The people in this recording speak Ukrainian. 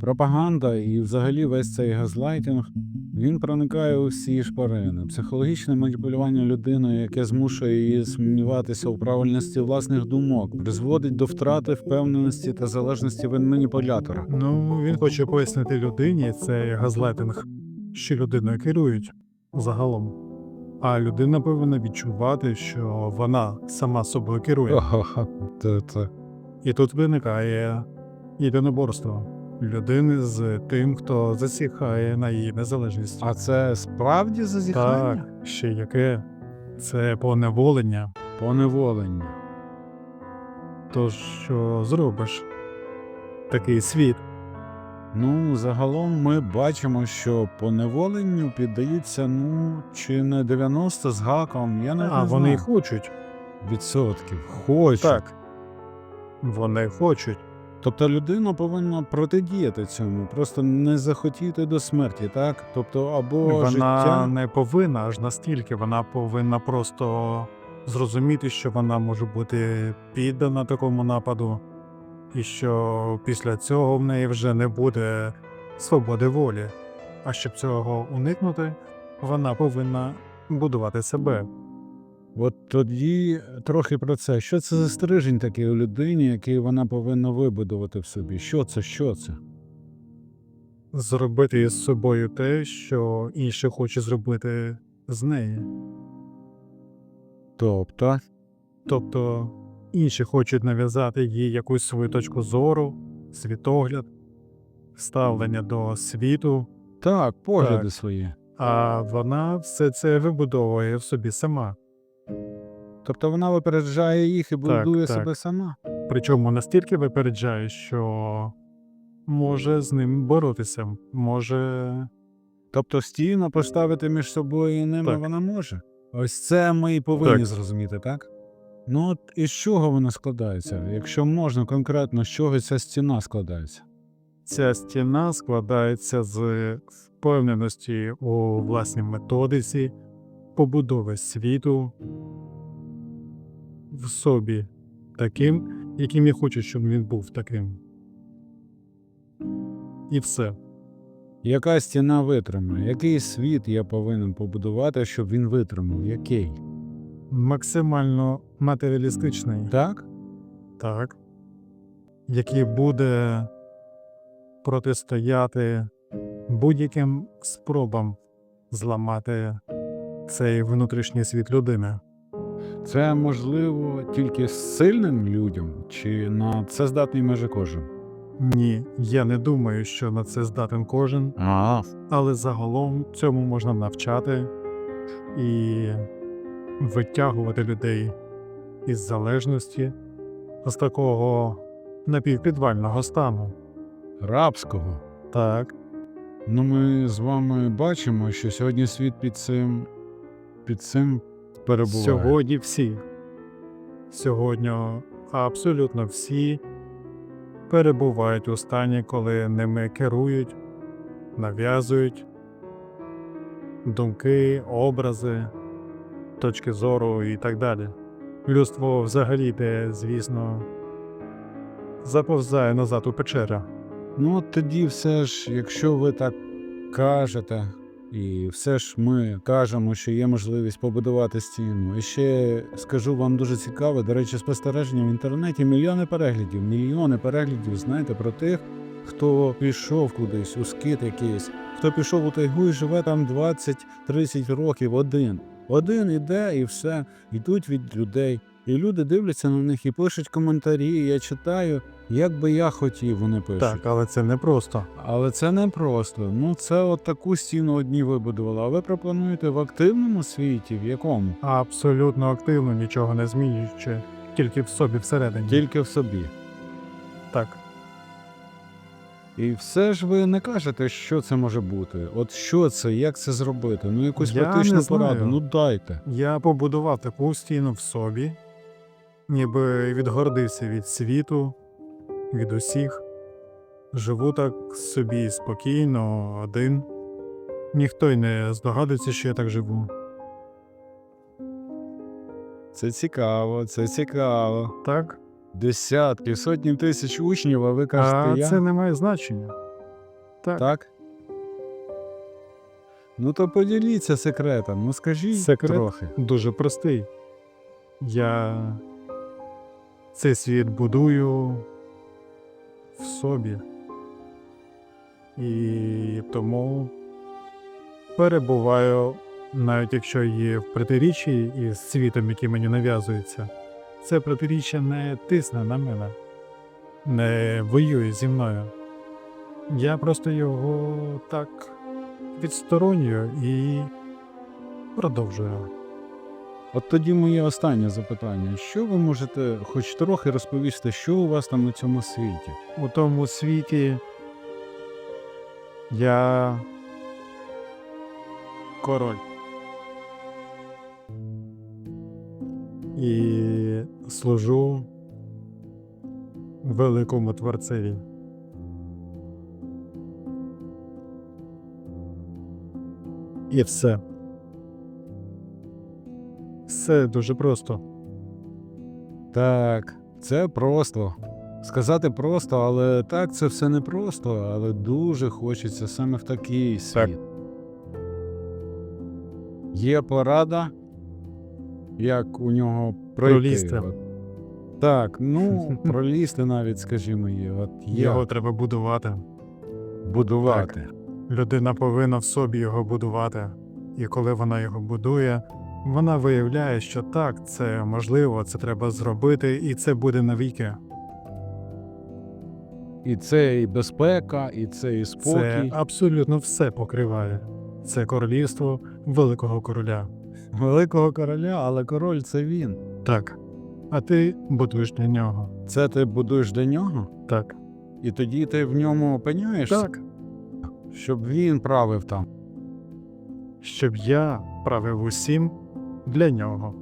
Пропаганда і взагалі весь цей газлайтинг він проникає у всі шпарини. Психологічне маніпулювання людиною, яке змушує її сумніватися у правильності власних думок, призводить до втрати впевненості та залежності від маніпулятора. Ну, він хоче пояснити людині цей газлайтинг, що людиною керують загалом. А людина повинна відчувати, що вона сама собою керує. Ага, це, це. І тут виникає єдиноборство людини з тим, хто засіхає на її незалежність. А це справді зазіхання? Так, ще яке це поневолення. Поневолення. То що зробиш? Такий світ. Ну, загалом ми бачимо, що поневоленню піддаються, ну, чи не 90 з гаком, я навіть А не вони хочуть. відсотків. Хочуть. Так. Вони хочуть. Тобто людина повинна протидіяти цьому, просто не захотіти до смерті, так? Тобто, або Вона життя. не повинна аж настільки, вона повинна просто зрозуміти, що вона може бути піддана такому нападу, і що після цього в неї вже не буде свободи волі. А щоб цього уникнути, вона повинна будувати себе. От тоді трохи про це. Що це за стрижень такий у людині, який вона повинна вибудувати в собі? Що це? Що це? Зробити із собою те, що інші хочуть зробити з неї. Тобто, Тобто інші хочуть нав'язати їй якусь свою точку зору, світогляд, ставлення до світу, так, погляди Так. свої. а вона все це вибудовує в собі сама. Тобто вона випереджає їх і будує так. себе сама. Причому настільки випереджає, що може з ним боротися, може. Тобто стійно поставити між собою і ними Так. вона може. Ось це ми і повинні Так. зрозуміти, так? Ну от із чого вона складається? Якщо можна конкретно, з чого ця стіна складається? Ця стіна складається з впевненості у власній методиці, побудови світу в собі таким, яким я хочу, щоб він був таким. І все. Яка стіна витримає? Який світ я повинен побудувати, щоб він витримав? Який? Максимально матеріалістичний, Так? так, який буде протистояти будь-яким спробам зламати цей внутрішній світ людини. Це можливо тільки сильним людям, чи на це здатний майже кожен? Ні, я не думаю, що на це здатен кожен, А, але загалом цьому можна навчати і витягувати людей із залежності, з такого напівпідвального стану. рабського. Так, Ну, ми з вами бачимо, що сьогодні світ під цим під цим перебуває. сьогодні всі, сьогодні абсолютно всі перебувають у стані, коли ними керують, нав'язують думки, образи, точки зору і так далі. Людство взагалі йде, звісно, заповзає назад у печера. Ну, тоді все ж, якщо ви так кажете, і все ж ми кажемо, що є можливість побудувати стіну. І ще скажу вам дуже цікаве, до речі, спостереження в інтернеті мільйони переглядів, мільйони переглядів, знаєте, про тих, хто пішов кудись у скит якийсь, хто пішов у тайгу і живе там 20-30 років один. Один іде і все, йдуть від людей. І люди дивляться на них і пишуть коментарі. і Я читаю, як би я хотів, вони пишуть. Так, але це не просто. Але це не просто. Ну, це от таку стіну одні вибудували. А ви пропонуєте в активному світі, в якому? Абсолютно активно, нічого не змінюючи, тільки в собі всередині. Тільки в собі. Так. І все ж ви не кажете, що це може бути. От що це, як це зробити? Ну, якусь Я практичну не знаю. пораду. Ну дайте. Я побудував таку стіну в собі, ніби відгордився від світу, від усіх. Живу так собі спокійно, один. Ніхто й не здогадується, що я так живу. Це цікаво, це цікаво. Так? Десятки, сотні тисяч учнів, а ви А кажете, я. це не має значення. Так. Так? Ну то поділіться секретом. Ну скажіть Секрет? трохи. Дуже простий. Я цей світ будую в собі. І тому перебуваю, навіть якщо є в протиріччі із світом, який мені нав'язується, це протиріччя не тисне на мене, не воює зі мною. Я просто його так відсторонюю і продовжую. От тоді моє останнє запитання. Що ви можете хоч трохи розповісти, що у вас там на цьому світі? у тому світі я король. І служу великому творцеві. І все. Все дуже просто. Так, це просто. Сказати просто, але так, це все не просто, але дуже хочеться саме в такий світ. Є порада, як у нього пройти. Пролізти. Так, ну, пролізти навіть, скажімо, є. От Його треба будувати. будувати. Людина повинна в собі його будувати. І коли вона його будує, вона виявляє, що так, це можливо, це треба зробити, і це буде навіки. І це і безпека, і це і спокій. Це абсолютно все покриває. Це королівство великого короля. Великого короля, але король це він. Так. А ти будуєш для нього. Це ти будуєш для нього, Так. і тоді ти в ньому опиняєшся, Так. щоб він правив там. Щоб я правив усім для нього.